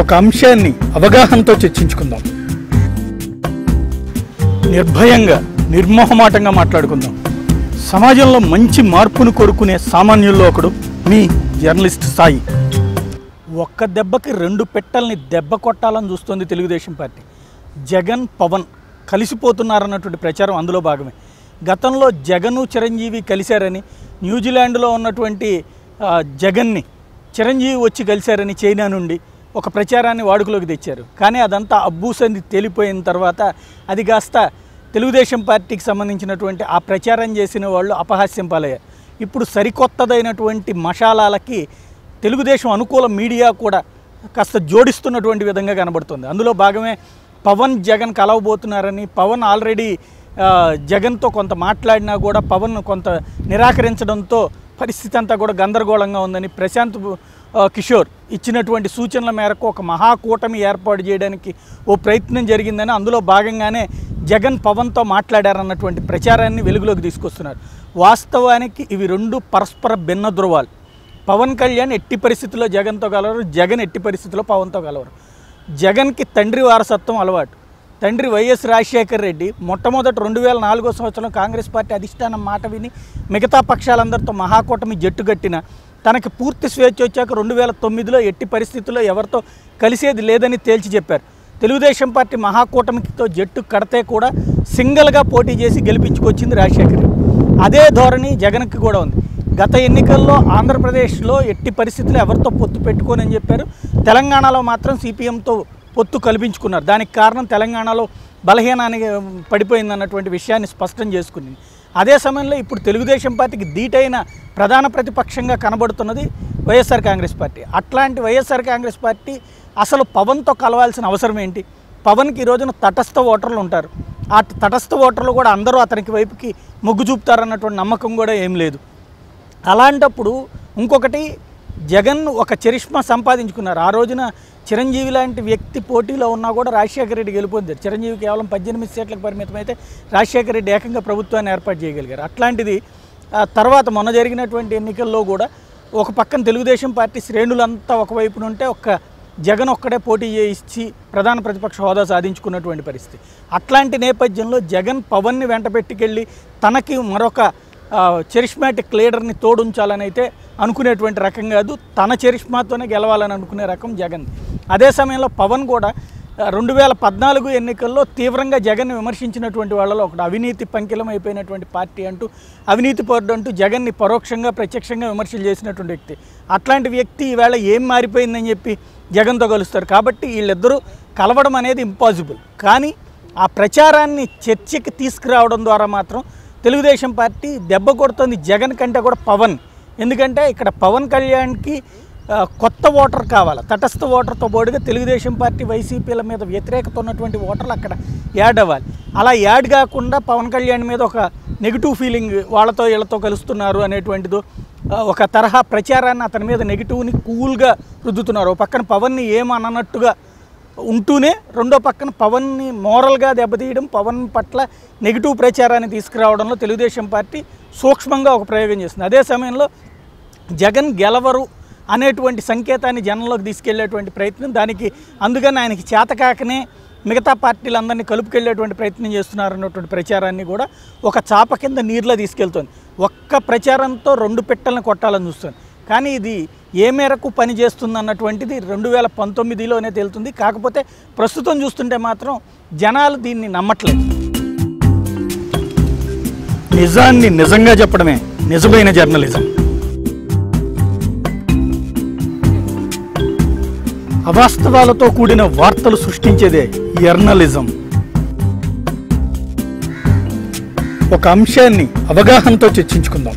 ఒక అంశాన్ని అవగాహనతో చర్చించుకుందాం. నిర్భయంగా నిర్మోహమాటంగా మాట్లాడుకుందాం. సమాజంలో మంచి మార్పును కోరుకునే సామాన్యుల్లో ఒకడు మీ జర్నలిస్ట్ సాయి. ఒక్క దెబ్బకి రెండు పెట్టల్ని దెబ్బ కొట్టాలని చూస్తోంది తెలుగుదేశం పార్టీ. జగన్ పవన్ కలిసిపోతున్నారన్నటువంటి ప్రచారం అందులో భాగమే. గతంలో జగను చిరంజీవి కలిశారని న్యూజిలాండ్లో ఉన్నటువంటి జగన్ని చిరంజీవి వచ్చి కలిశారని చైనా నుండి ఒక ప్రచారాన్ని వాడుకలోకి తెచ్చారు. కానీ అదంతా అబ్బూసంది తేలిపోయిన తర్వాత అది కాస్త తెలుగుదేశం పార్టీకి సంబంధించినటువంటి ఆ ప్రచారం చేసిన వాళ్ళు అపహాస్యం పాలయ్యారు. ఇప్పుడు సరికొత్తదైనటువంటి మషాలాలకి తెలుగుదేశం అనుకూల మీడియా కూడా కాస్త జోడిస్తున్నటువంటి విధంగా కనబడుతుంది. అందులో భాగమే పవన్ జగన్ కలవబోతున్నారని పవన్ ఆల్రెడీ జగన్తో కొంత మాట్లాడినా కూడా పవన్ కొంత నిరాకరించడంతో పరిస్థితి అంతా కూడా గందరగోళంగా ఉందని ప్రశాంత్ కిషోర్ ఇచ్చినటువంటి సూచనల మేరకు ఒక మహాకూటమి ఏర్పాటు చేయడానికి ఓ ప్రయత్నం జరిగిందని అందులో భాగంగానే జగన్ పవన్తో మాట్లాడారన్నటువంటి ప్రచారాన్ని వెలుగులోకి తీసుకొస్తున్నారు. వాస్తవానికి ఇవి రెండు పరస్పర భిన్న ధృవాలు. పవన్ కళ్యాణ్ ఎట్టి పరిస్థితుల్లో జగన్తో కలవరు జగన్ ఎట్టి పరిస్థితుల్లో పవన్తో కలవరు. జగన్కి తండ్రి వారసత్వం అలవాటు. తండ్రి వైఎస్ రాజశేఖర్ రెడ్డి మొట్టమొదటి రెండు వేల నాలుగో సంవత్సరం కాంగ్రెస్ పార్టీ అధిష్టానం మాట విని మిగతా పక్షాలందరితో మహాకూటమి జట్టు కట్టిన తనకి పూర్తి స్వేచ్ఛ వచ్చాక రెండు వేల తొమ్మిదిలో ఎట్టి పరిస్థితుల్లో ఎవరితో కలిసేది లేదని తేల్చి చెప్పారు. తెలుగుదేశం పార్టీ మహాకూటమితో జట్టు కడితే కూడా సింగిల్గా పోటీ చేసి గెలిపించుకొచ్చింది రాజశేఖర్ అదే ధోరణి జగన్కి కూడా ఉంది. గత ఎన్నికల్లో ఆంధ్రప్రదేశ్లో ఎట్టి పరిస్థితులు ఎవరితో పొత్తు పెట్టుకోనని చెప్పారు. తెలంగాణలో మాత్రం సిపిఎంతో పొత్తు కల్పించుకున్నారు. దానికి కారణం తెలంగాణలో బలహీనానికి పడిపోయింది అన్నటువంటి విషయాన్ని స్పష్టం చేసుకుంది అదే సమయంలో ఇప్పుడు తెలుగుదేశం పార్టీకి ధీటైన ప్రధాన ప్రతిపక్షంగా కనబడుతున్నది వైఎస్ఆర్ కాంగ్రెస్ పార్టీ. అట్లాంటి వైఎస్ఆర్ కాంగ్రెస్ పార్టీ అసలు పవన్తో కలవాల్సిన అవసరం ఏంటి? పవన్కి ఈ రోజున తటస్థ ఓటర్లు ఉంటారు. ఆ తటస్థ ఓటర్లు కూడా అందరూ అతనికి వైపుకి మొగ్గు చూపుతారన్నటువంటి నమ్మకం కూడా ఏం లేదు. అలాంటప్పుడు ఇంకొకటి జగన్ ఒక చరిష్మా సంపాదించుకున్నారు. ఆ రోజున చిరంజీవి లాంటి వ్యక్తి పోటీలో ఉన్నా కూడా రాజశేఖర రెడ్డి గెలుపొందారు చిరంజీవి కేవలం పద్దెనిమిది సీట్లకు పరిమితమైతే రాజశేఖర రెడ్డి ఏకంగా ప్రభుత్వాన్ని ఏర్పాటు చేయగలిగారు. అట్లాంటిది తర్వాత మొన్న జరిగినటువంటి ఎన్నికల్లో కూడా ఒక పక్కన తెలుగుదేశం పార్టీ శ్రేణులంతా ఒకవైపున ఉంటే ఒక్క జగన్ ఒక్కడే పోటీ చేయించి ప్రధాన ప్రతిపక్ష హోదా సాధించుకున్నటువంటి పరిస్థితి. అట్లాంటి నేపథ్యంలో జగన్ పవన్ని వెంట పెట్టుకెళ్ళి తనకి మరొక చరిష్మాటిక్ లీడర్ని తోడుంచాలని అయితే అనుకునేటువంటి రకం కాదు. తన చరిష్మాతోనే గెలవాలని అనుకునే రకం జగన్. అదే సమయంలో పవన్ కూడా రెండు వేల పద్నాలుగు ఎన్నికల్లో తీవ్రంగా జగన్ విమర్శించినటువంటి వాళ్ళలో ఒకటి అవినీతి పంకిలం అయిపోయినటువంటి పార్టీ అంటూ అవినీతి పరుడు అంటూ జగన్ని పరోక్షంగా ప్రత్యక్షంగా విమర్శలు చేసినటువంటి వ్యక్తి. అట్లాంటి వ్యక్తి ఈవేళ ఏం మారిపోయిందని చెప్పి జగన్తో కలుస్తారు. కాబట్టి వీళ్ళిద్దరూ కలవడం అనేది ఇంపాసిబుల్ కానీ ఆ ప్రచారాన్ని చర్చకి తీసుకురావడం ద్వారా మాత్రం తెలుగుదేశం పార్టీ దెబ్బ కొడుతుంది జగన్ కంటే కూడా పవన్. ఎందుకంటే ఇక్కడ పవన్ కళ్యాణ్కి కొత్త ఓటర్ కావాలి. తటస్థ ఓటర్తో పాటుగా తెలుగుదేశం పార్టీ వైసీపీల మీద వ్యతిరేకత ఉన్నటువంటి ఓటర్లు అక్కడ యాడ్ అవ్వాలి. అలా యాడ్ కాకుండా పవన్ కళ్యాణ్ మీద ఒక నెగిటివ్ ఫీలింగ్ వాళ్ళతో వీళ్ళతో కలుస్తున్నారు అనేటువంటిదో ఒక తరహా ప్రచారాన్ని అతని మీద నెగిటివ్ని కూల్గా రుద్దుతున్నారు. పక్కన పవన్ని ఏమన్నట్టుగా ఉంటూనే రెండో పక్కన పవన్ని మోరల్గా దెబ్బతీయడం పవన్ పట్ల నెగిటివ్ ప్రచారాన్ని తీసుకురావడంలో తెలుగుదేశం పార్టీ సూక్ష్మంగా ఒక ప్రయోగం చేస్తుంది. అదే సమయంలో జగన్ గెలవరు అనేటువంటి సంకేతాన్ని జనంలోకి తీసుకెళ్ళేటువంటి ప్రయత్నం దానికి అందుకని ఆయనకి చేతకాకనే మిగతా పార్టీలందరినీ కలుపుకెళ్ళేటువంటి ప్రయత్నం చేస్తున్నారు అన్నటువంటి ప్రచారాన్ని కూడా ఒక చాప కింద నీరులో తీసుకెళ్తుంది. ఒక్క ప్రచారంతో రెండు పెట్టలను కొట్టాలని చూస్తుంది. కానీ ఇది ఏ మేరకు పనిచేస్తుంది అన్నటువంటిది రెండు వేల పంతొమ్మిదిలోనే తేలుతుంది. కాకపోతే ప్రస్తుతం చూస్తుంటే మాత్రం జనాలు దీన్ని నమ్మట్లేదు. నిజాన్ని నిజంగా చెప్పడమే. నిజమైన జర్నలిజం. అవాస్తవాలతో కూడిన వార్తలు సృష్టించేదే జర్నలిజం. ఒక అంశాన్ని అవగాహనతో చర్చించుకుందాం.